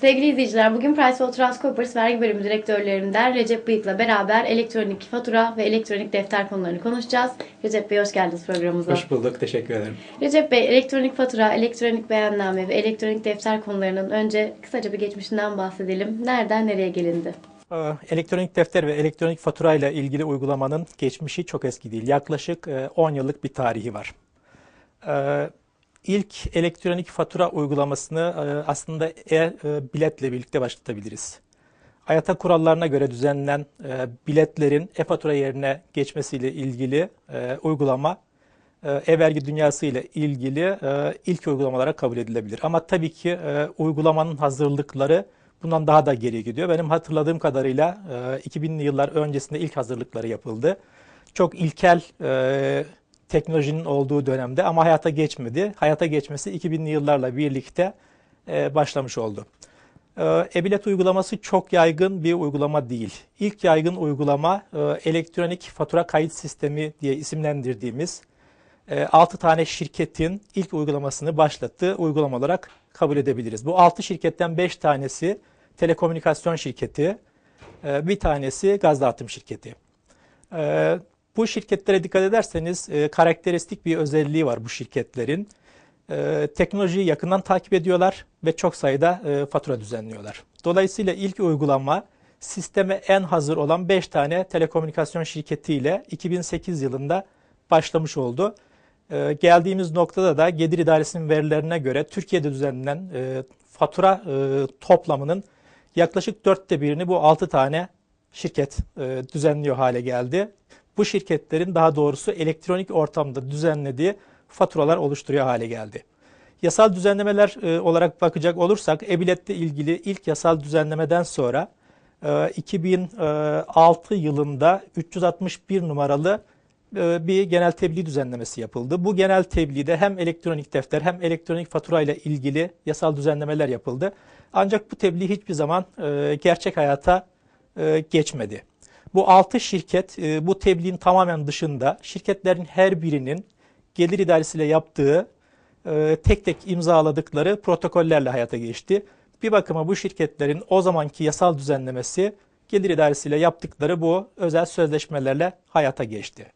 Sevgili izleyiciler, bugün PricewaterhouseCoopers Vergi Bölümü Direktörlerinden Recep Bıyık'la beraber elektronik fatura ve elektronik defter konularını konuşacağız. Recep Bey hoş geldiniz programımıza. Hoş bulduk, teşekkür ederim. Recep Bey, elektronik fatura, elektronik beyanname ve elektronik defter konularının önce kısaca bir geçmişinden bahsedelim. Nereden nereye gelindi? Ee, Elektronik defter ve elektronik fatura ile ilgili uygulamanın geçmişi çok eski değil. Yaklaşık e, 10 yıllık bir tarihi var. İlk elektronik fatura uygulamasını e, aslında e-biletle birlikte başlatabiliriz. Ayata kurallarına göre düzenlenen e, biletlerin e-fatura yerine geçmesiyle ilgili e, uygulama e, e-vergi dünyası ile ilgili e, ilk uygulamalara kabul edilebilir. Ama tabii ki e, uygulamanın hazırlıkları bundan daha da geriye gidiyor. Benim hatırladığım kadarıyla e, 2000'li yıllar öncesinde ilk hazırlıkları yapıldı. Çok ilkel e, teknolojinin olduğu dönemde ama hayata geçmedi. Hayata geçmesi 2000'li yıllarla birlikte e, başlamış oldu. E, E-bilet uygulaması çok yaygın bir uygulama değil. İlk yaygın uygulama e, elektronik fatura kayıt sistemi diye isimlendirdiğimiz e, 6 tane şirketin ilk uygulamasını başlattığı uygulama olarak kabul edebiliriz. Bu 6 şirketten 5 tanesi telekomünikasyon şirketi, e, bir tanesi gaz dağıtım şirketi. Bu şirketlere dikkat ederseniz e, karakteristik bir özelliği var bu şirketlerin. E, teknolojiyi yakından takip ediyorlar ve çok sayıda e, fatura düzenliyorlar. Dolayısıyla ilk uygulama sisteme en hazır olan 5 tane telekomünikasyon şirketiyle 2008 yılında başlamış oldu. E, geldiğimiz noktada da Gelir İdaresi'nin verilerine göre Türkiye'de düzenlenen e, fatura e, toplamının yaklaşık dörtte birini bu 6 tane şirket e, düzenliyor hale geldi bu şirketlerin daha doğrusu elektronik ortamda düzenlediği faturalar oluşturuyor hale geldi. Yasal düzenlemeler e, olarak bakacak olursak e-biletle ilgili ilk yasal düzenlemeden sonra e, 2006 yılında 361 numaralı e, bir genel tebliğ düzenlemesi yapıldı. Bu genel tebliğde hem elektronik defter hem elektronik fatura ile ilgili yasal düzenlemeler yapıldı. Ancak bu tebliğ hiçbir zaman e, gerçek hayata e, geçmedi. Bu 6 şirket e, bu tebliğin tamamen dışında şirketlerin her birinin gelir idaresiyle yaptığı e, tek tek imzaladıkları protokollerle hayata geçti. Bir bakıma bu şirketlerin o zamanki yasal düzenlemesi gelir idaresiyle yaptıkları bu özel sözleşmelerle hayata geçti.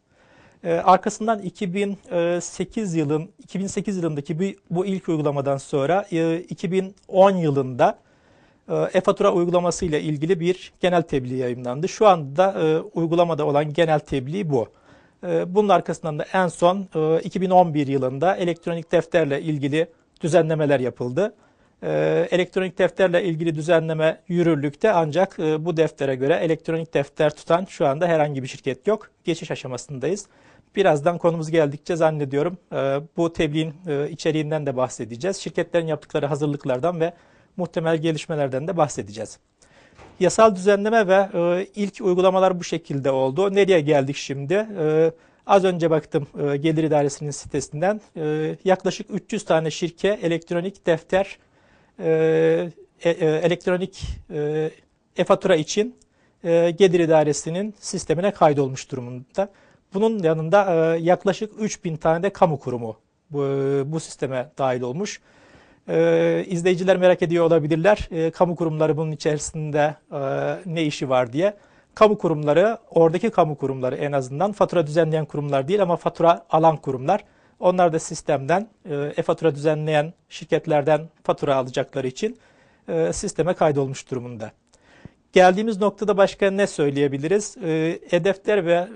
E, arkasından 2008 yılın 2008 yılındaki bu, bu ilk uygulamadan sonra 2010 yılında e-fatura uygulaması ile ilgili bir genel tebliğ yayınlandı. Şu anda e, uygulamada olan genel tebliğ bu. E, bunun arkasından da en son e, 2011 yılında elektronik defterle ilgili düzenlemeler yapıldı. E, elektronik defterle ilgili düzenleme yürürlükte ancak e, bu deftere göre elektronik defter tutan şu anda herhangi bir şirket yok. Geçiş aşamasındayız. Birazdan konumuz geldikçe zannediyorum e, bu tebliğin e, içeriğinden de bahsedeceğiz. Şirketlerin yaptıkları hazırlıklardan ve muhtemel gelişmelerden de bahsedeceğiz. Yasal düzenleme ve e, ilk uygulamalar bu şekilde oldu. Nereye geldik şimdi? E, az önce baktım e, Gelir İdaresi'nin sitesinden. E, yaklaşık 300 tane şirke elektronik defter, e, e, e, elektronik e, e-fatura için e, Gelir İdaresi'nin sistemine kaydolmuş durumunda. Bunun yanında e, yaklaşık 3000 tane de kamu kurumu bu, bu sisteme dahil olmuş. Ee, izleyiciler merak ediyor olabilirler. Ee, kamu kurumları bunun içerisinde e, ne işi var diye. Kamu kurumları, oradaki kamu kurumları en azından fatura düzenleyen kurumlar değil ama fatura alan kurumlar. Onlar da sistemden e, e-fatura düzenleyen şirketlerden fatura alacakları için e, sisteme kaydolmuş durumunda. Geldiğimiz noktada başka ne söyleyebiliriz? E, E-defter ve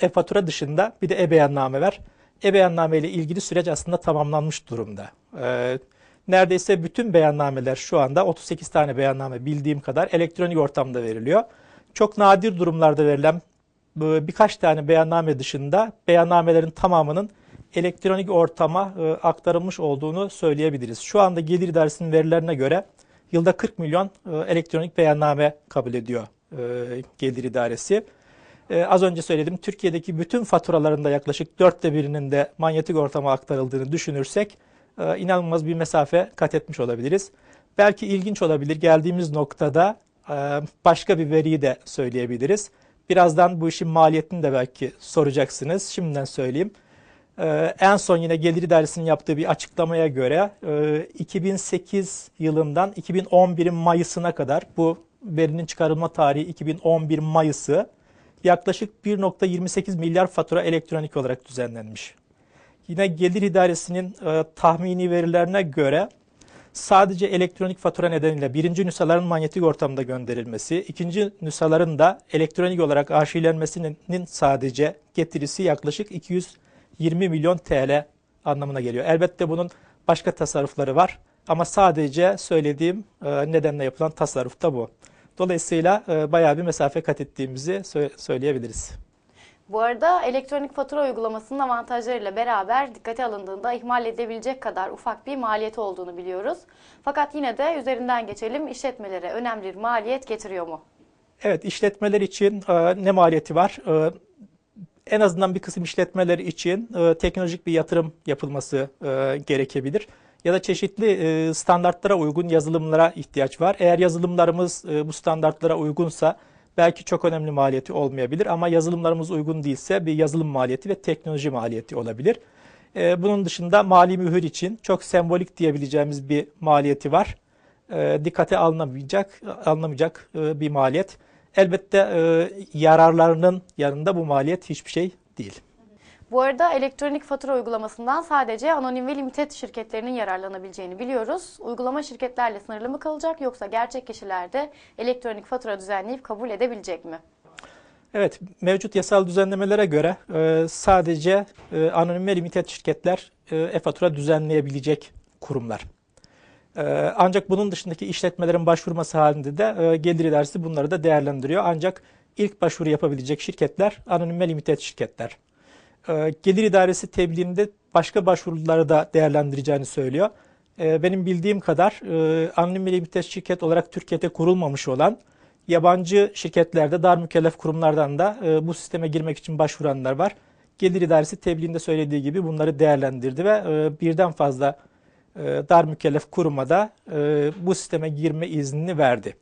e, e-fatura dışında bir de e-beyanname var e-beyanname ile ilgili süreç aslında tamamlanmış durumda. Ee, neredeyse bütün beyannameler şu anda 38 tane beyanname bildiğim kadar elektronik ortamda veriliyor. Çok nadir durumlarda verilen birkaç tane beyanname dışında beyannamelerin tamamının elektronik ortama e, aktarılmış olduğunu söyleyebiliriz. Şu anda Gelir İdaresi'nin verilerine göre yılda 40 milyon e, elektronik beyanname kabul ediyor e, Gelir İdaresi. Ee, az önce söyledim Türkiye'deki bütün faturalarında yaklaşık dörtte birinin de manyetik ortama aktarıldığını düşünürsek e, inanılmaz bir mesafe kat etmiş olabiliriz. Belki ilginç olabilir geldiğimiz noktada e, başka bir veriyi de söyleyebiliriz. Birazdan bu işin maliyetini de belki soracaksınız. Şimdiden söyleyeyim. Ee, en son yine Gelir İdaresi'nin yaptığı bir açıklamaya göre e, 2008 yılından 2011'in Mayıs'ına kadar bu verinin çıkarılma tarihi 2011 Mayıs'ı yaklaşık 1.28 milyar fatura elektronik olarak düzenlenmiş. Yine Gelir İdaresi'nin e, tahmini verilerine göre sadece elektronik fatura nedeniyle birinci nüshaların manyetik ortamda gönderilmesi, ikinci nüshaların da elektronik olarak arşivlenmesinin sadece getirisi yaklaşık 220 milyon TL anlamına geliyor. Elbette bunun başka tasarrufları var ama sadece söylediğim e, nedenle yapılan tasarruf da bu. Dolayısıyla e, bayağı bir mesafe kat ettiğimizi sö- söyleyebiliriz. Bu arada elektronik fatura uygulamasının avantajlarıyla beraber dikkate alındığında ihmal edilebilecek kadar ufak bir maliyeti olduğunu biliyoruz. Fakat yine de üzerinden geçelim işletmelere önemli bir maliyet getiriyor mu? Evet, işletmeler için e, ne maliyeti var? E, en azından bir kısım işletmeler için e, teknolojik bir yatırım yapılması e, gerekebilir. Ya da çeşitli e, standartlara uygun yazılımlara ihtiyaç var. Eğer yazılımlarımız e, bu standartlara uygunsa belki çok önemli maliyeti olmayabilir ama yazılımlarımız uygun değilse bir yazılım maliyeti ve teknoloji maliyeti olabilir. E, bunun dışında mali mühür için çok sembolik diyebileceğimiz bir maliyeti var. Dikkate alınamayacak, alınamayacak bir maliyet. Elbette yararlarının yanında bu maliyet hiçbir şey değil. Bu arada elektronik fatura uygulamasından sadece anonim ve limited şirketlerinin yararlanabileceğini biliyoruz. Uygulama şirketlerle sınırlı mı kalacak yoksa gerçek kişiler de elektronik fatura düzenleyip kabul edebilecek mi? Evet, mevcut yasal düzenlemelere göre e, sadece e, anonim ve limited şirketler e, e-fatura düzenleyebilecek kurumlar. E, ancak bunun dışındaki işletmelerin başvurması halinde de e, gelir idaresi bunları da değerlendiriyor. Ancak ilk başvuru yapabilecek şirketler anonim ve limited şirketler. E, gelir idaresi tebliğinde başka başvuruları da değerlendireceğini söylüyor. E, benim bildiğim kadar e, anonim limited şirket olarak Türkiye'de kurulmamış olan yabancı şirketlerde dar mükellef kurumlardan da e, bu sisteme girmek için başvuranlar var. Gelir idaresi tebliğinde söylediği gibi bunları değerlendirdi ve birden fazla dar mükellef kuruma da bu sisteme girme iznini verdi.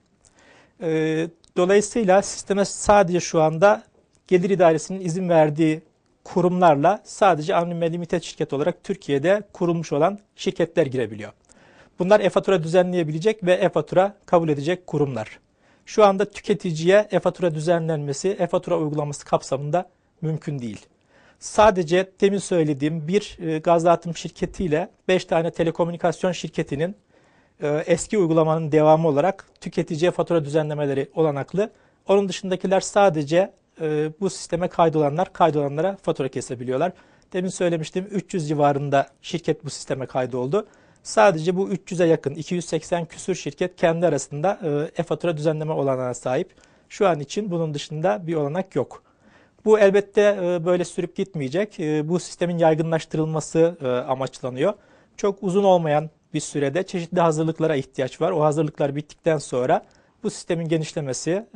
Dolayısıyla sisteme sadece şu anda gelir idaresinin izin verdiği kurumlarla sadece anonim ve limited şirket olarak Türkiye'de kurulmuş olan şirketler girebiliyor. Bunlar e-fatura düzenleyebilecek ve e-fatura kabul edecek kurumlar. Şu anda tüketiciye e-fatura düzenlenmesi, e-fatura uygulaması kapsamında mümkün değil. Sadece demin söylediğim bir e, gaz dağıtım şirketiyle 5 tane telekomünikasyon şirketinin e, eski uygulamanın devamı olarak tüketiciye fatura düzenlemeleri olanaklı. Onun dışındakiler sadece e, bu sisteme kaydolanlar, kaydolanlara fatura kesebiliyorlar. Demin söylemiştim 300 civarında şirket bu sisteme kaydoldu. Sadece bu 300'e yakın 280 küsür şirket kendi arasında e, e-fatura düzenleme olanağına sahip. Şu an için bunun dışında bir olanak yok. Bu elbette e, böyle sürüp gitmeyecek. E, bu sistemin yaygınlaştırılması amaçlanıyor. Çok uzun olmayan bir sürede çeşitli hazırlıklara ihtiyaç var. O hazırlıklar bittikten sonra bu sistemin genişlemesi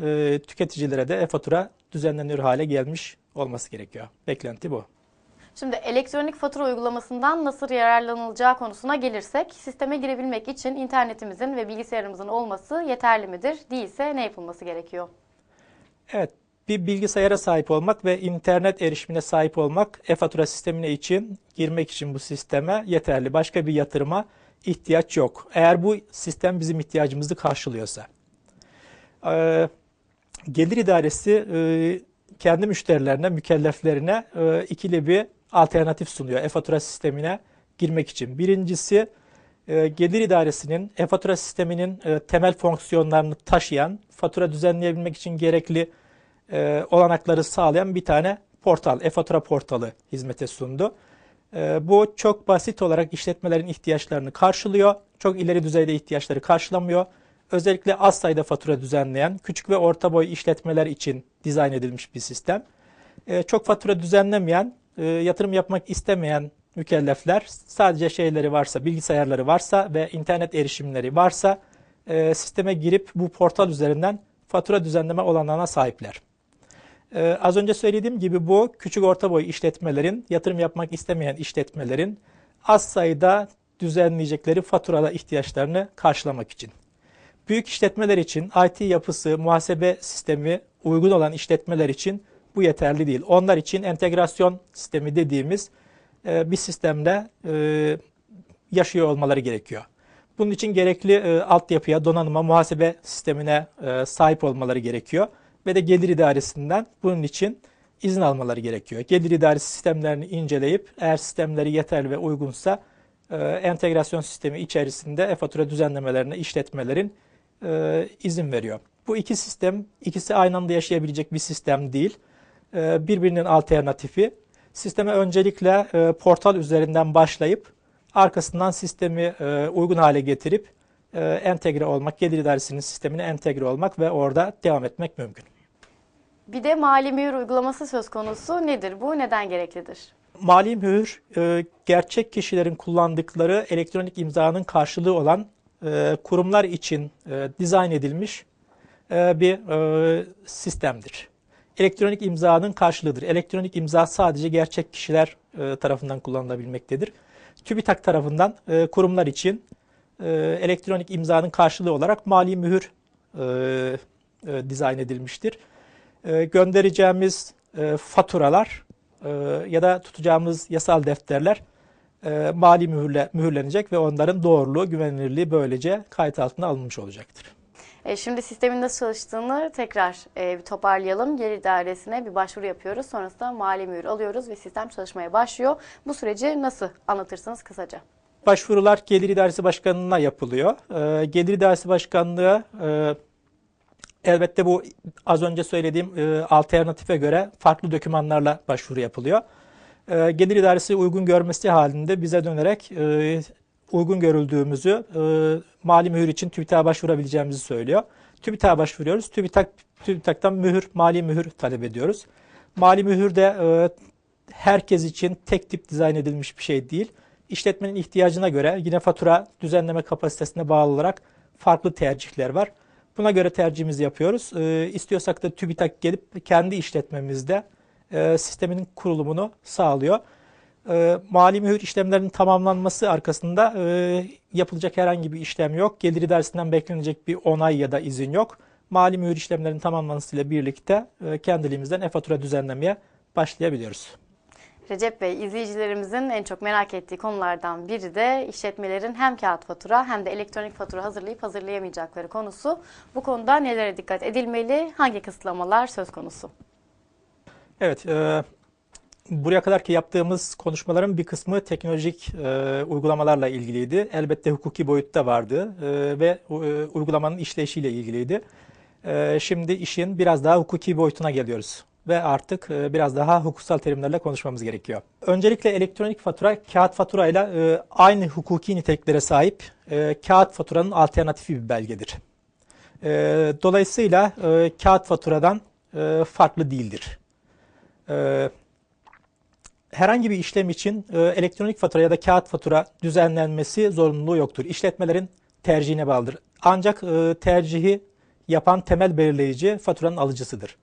tüketicilere de e-fatura düzenlenir hale gelmiş olması gerekiyor. Beklenti bu. Şimdi elektronik fatura uygulamasından nasıl yararlanılacağı konusuna gelirsek, sisteme girebilmek için internetimizin ve bilgisayarımızın olması yeterli midir? Değilse ne yapılması gerekiyor? Evet, bir bilgisayara sahip olmak ve internet erişimine sahip olmak e-fatura sistemine için girmek için bu sisteme yeterli. Başka bir yatırıma ihtiyaç yok. Eğer bu sistem bizim ihtiyacımızı karşılıyorsa. Ee, gelir idaresi e, kendi müşterilerine, mükelleflerine e, ikili bir alternatif sunuyor e-fatura sistemine girmek için. Birincisi e, gelir idaresinin e-fatura sisteminin e, temel fonksiyonlarını taşıyan, fatura düzenleyebilmek için gerekli e, olanakları sağlayan bir tane portal, e-fatura portalı hizmete sundu. E, bu çok basit olarak işletmelerin ihtiyaçlarını karşılıyor. Çok ileri düzeyde ihtiyaçları karşılamıyor. Özellikle az sayıda fatura düzenleyen küçük ve orta boy işletmeler için dizayn edilmiş bir sistem. E, çok fatura düzenlemeyen, e, yatırım yapmak istemeyen mükellefler sadece şeyleri varsa, bilgisayarları varsa ve internet erişimleri varsa e, sisteme girip bu portal üzerinden fatura düzenleme olanağına sahipler. Az önce söylediğim gibi bu küçük orta boy işletmelerin, yatırım yapmak istemeyen işletmelerin az sayıda düzenleyecekleri faturada ihtiyaçlarını karşılamak için. Büyük işletmeler için IT yapısı, muhasebe sistemi uygun olan işletmeler için bu yeterli değil. Onlar için entegrasyon sistemi dediğimiz e, bir sistemde e, yaşıyor olmaları gerekiyor. Bunun için gerekli e, altyapıya, donanıma, muhasebe sistemine e, sahip olmaları gerekiyor. Ve de gelir idaresinden bunun için izin almaları gerekiyor. Gelir idaresi sistemlerini inceleyip eğer sistemleri yeterli ve uygunsa e, entegrasyon sistemi içerisinde e-fatura düzenlemelerine işletmelerin e, izin veriyor. Bu iki sistem, ikisi aynı anda yaşayabilecek bir sistem değil. E, birbirinin alternatifi. Sisteme öncelikle e, portal üzerinden başlayıp arkasından sistemi e, uygun hale getirip e, entegre olmak, gelir idaresinin sistemine entegre olmak ve orada devam etmek mümkün. Bir de mali mühür uygulaması söz konusu. Nedir bu? Neden gereklidir? Mali mühür e, gerçek kişilerin kullandıkları elektronik imzanın karşılığı olan e, kurumlar için e, dizayn edilmiş e, bir sistemdir. Elektronik imzanın karşılığıdır. Elektronik imza sadece gerçek kişiler tarafından kullanılabilmektedir. TÜBİTAK tarafından kurumlar için elektronik imzanın karşılığı olarak mali mühür dizayn edilmiştir. Göndereceğimiz faturalar ya da tutacağımız yasal defterler e, mali mühürle mühürlenecek ve onların doğruluğu, güvenilirliği böylece kayıt altına alınmış olacaktır. E, şimdi sistemin nasıl çalıştığını tekrar e, bir toparlayalım. Gelir idaresine bir başvuru yapıyoruz. Sonrasında mali mühür alıyoruz ve sistem çalışmaya başlıyor. Bu süreci nasıl anlatırsınız kısaca? Başvurular Gelir İdaresi Başkanlığı'na yapılıyor. E, Gelir İdaresi Başkanlığı e, elbette bu az önce söylediğim e, alternatife göre farklı dokümanlarla başvuru yapılıyor. E, Gelir İdaresi uygun görmesi halinde bize dönerek e, uygun görüldüğümüzü e, mali mühür için TÜBİTAK'a başvurabileceğimizi söylüyor. TÜBİTAK'a başvuruyoruz. TÜBİTAK, TÜBİTAK'tan mühür, mali mühür talep ediyoruz. Mali mühür de e, herkes için tek tip dizayn edilmiş bir şey değil. İşletmenin ihtiyacına göre yine fatura düzenleme kapasitesine bağlı olarak farklı tercihler var. Buna göre tercihimizi yapıyoruz. E, istiyorsak da TÜBİTAK gelip kendi işletmemizde e, sistemin kurulumunu sağlıyor. E, mali mühür işlemlerinin tamamlanması arkasında e, yapılacak herhangi bir işlem yok. Gelir idaresinden beklenecek bir onay ya da izin yok. Mali mühür işlemlerinin tamamlanmasıyla birlikte e, kendiliğimizden e-fatura düzenlemeye başlayabiliyoruz. Recep Bey, izleyicilerimizin en çok merak ettiği konulardan biri de işletmelerin hem kağıt fatura hem de elektronik fatura hazırlayıp hazırlayamayacakları konusu. Bu konuda nelere dikkat edilmeli, hangi kısıtlamalar söz konusu? Evet, e, buraya kadarki yaptığımız konuşmaların bir kısmı teknolojik e, uygulamalarla ilgiliydi. Elbette hukuki boyutta vardı e, ve e, uygulamanın işleyişiyle ilgiliydi. E, şimdi işin biraz daha hukuki boyutuna geliyoruz ve artık e, biraz daha hukusal terimlerle konuşmamız gerekiyor. Öncelikle elektronik fatura kağıt faturayla e, aynı hukuki niteliklere sahip e, kağıt faturanın alternatifi bir belgedir. E, dolayısıyla kağıt faturadan farklı değildir. E, herhangi bir işlem için e, elektronik fatura ya da kağıt fatura düzenlenmesi zorunluluğu yoktur. İşletmelerin tercihine bağlıdır. Ancak e, tercihi yapan temel belirleyici faturanın alıcısıdır.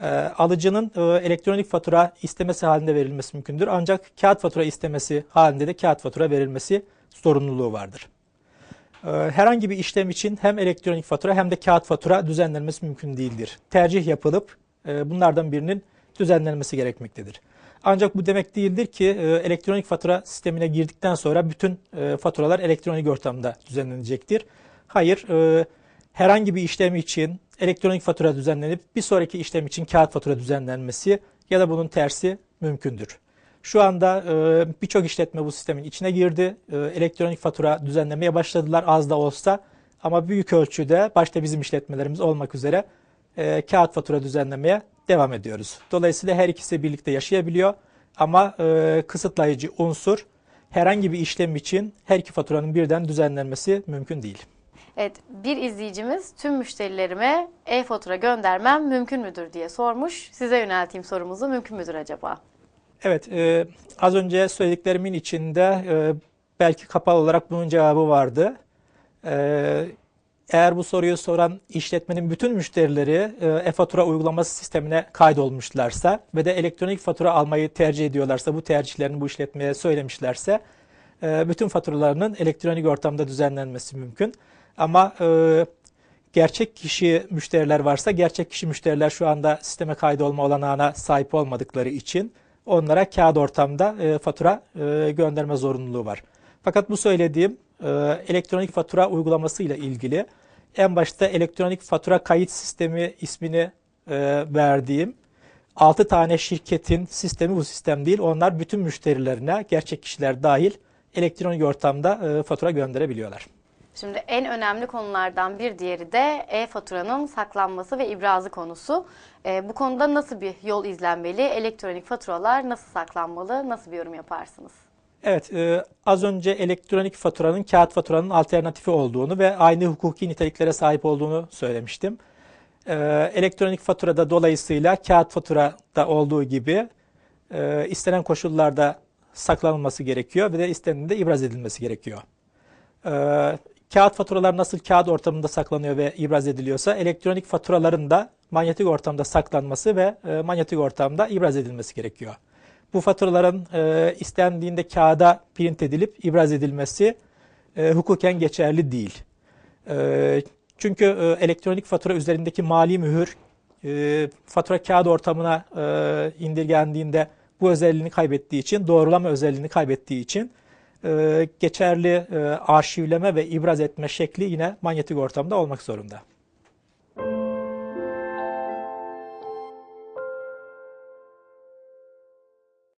E, alıcının e, elektronik fatura istemesi halinde verilmesi mümkündür. Ancak kağıt fatura istemesi halinde de kağıt fatura verilmesi zorunluluğu vardır. E, herhangi bir işlem için hem elektronik fatura hem de kağıt fatura düzenlenmesi mümkün değildir. Tercih yapılıp bunlardan birinin düzenlenmesi gerekmektedir. Ancak bu demek değildir ki e, elektronik fatura sistemine girdikten sonra bütün e, faturalar elektronik ortamda düzenlenecektir. Hayır, e, herhangi bir işlem için elektronik fatura düzenlenip bir sonraki işlem için kağıt fatura düzenlenmesi ya da bunun tersi mümkündür. Şu anda birçok işletme bu sistemin içine girdi. Elektronik fatura düzenlemeye başladılar az da olsa ama büyük ölçüde başta bizim işletmelerimiz olmak üzere e, kağıt fatura düzenlemeye devam ediyoruz. Dolayısıyla her ikisi birlikte yaşayabiliyor ama e, kısıtlayıcı unsur herhangi bir işlem için her iki faturanın birden düzenlenmesi mümkün değil. Evet, bir izleyicimiz tüm müşterilerime e-fatura göndermem mümkün müdür diye sormuş. Size yönelteyim sorumuzu. Mümkün müdür acaba? Evet, e, az önce söylediklerimin içinde e, belki kapalı olarak bunun cevabı vardı. E, eğer bu soruyu soran işletmenin bütün müşterileri e, e-fatura uygulaması sistemine kaydolmuşlarsa ve de elektronik fatura almayı tercih ediyorlarsa, bu tercihlerini bu işletmeye söylemişlerse e, bütün faturalarının elektronik ortamda düzenlenmesi mümkün. Ama e, gerçek kişi müşteriler varsa, gerçek kişi müşteriler şu anda sisteme kaydolma olanağına sahip olmadıkları için onlara kağıt ortamda e, fatura e, gönderme zorunluluğu var. Fakat bu söylediğim e, elektronik fatura uygulaması ile ilgili en başta elektronik fatura kayıt sistemi ismini e, verdiğim 6 tane şirketin sistemi bu sistem değil. Onlar bütün müşterilerine gerçek kişiler dahil elektronik ortamda e, fatura gönderebiliyorlar. Şimdi en önemli konulardan bir diğeri de e-faturanın saklanması ve ibrazı konusu. Bu konuda nasıl bir yol izlenmeli? Elektronik faturalar nasıl saklanmalı? Nasıl bir yorum yaparsınız? Evet, e, az önce elektronik faturanın kağıt faturanın alternatifi olduğunu ve aynı hukuki niteliklere sahip olduğunu söylemiştim. E, elektronik faturada dolayısıyla kağıt faturada olduğu gibi e, istenen koşullarda saklanılması gerekiyor ve de istendiğinde ibraz edilmesi gerekiyor. E, kağıt faturalar nasıl kağıt ortamında saklanıyor ve ibraz ediliyorsa elektronik faturaların da manyetik ortamda saklanması ve e, manyetik ortamda ibraz edilmesi gerekiyor. Bu faturaların e, istendiğinde kağıda print edilip ibraz edilmesi e, hukuken geçerli değil. E, çünkü e, elektronik fatura üzerindeki mali mühür e, fatura kağıt ortamına e, indirgendiğinde bu özelliğini kaybettiği için, doğrulama özelliğini kaybettiği için e, geçerli e, arşivleme ve ibraz etme şekli yine manyetik ortamda olmak zorunda.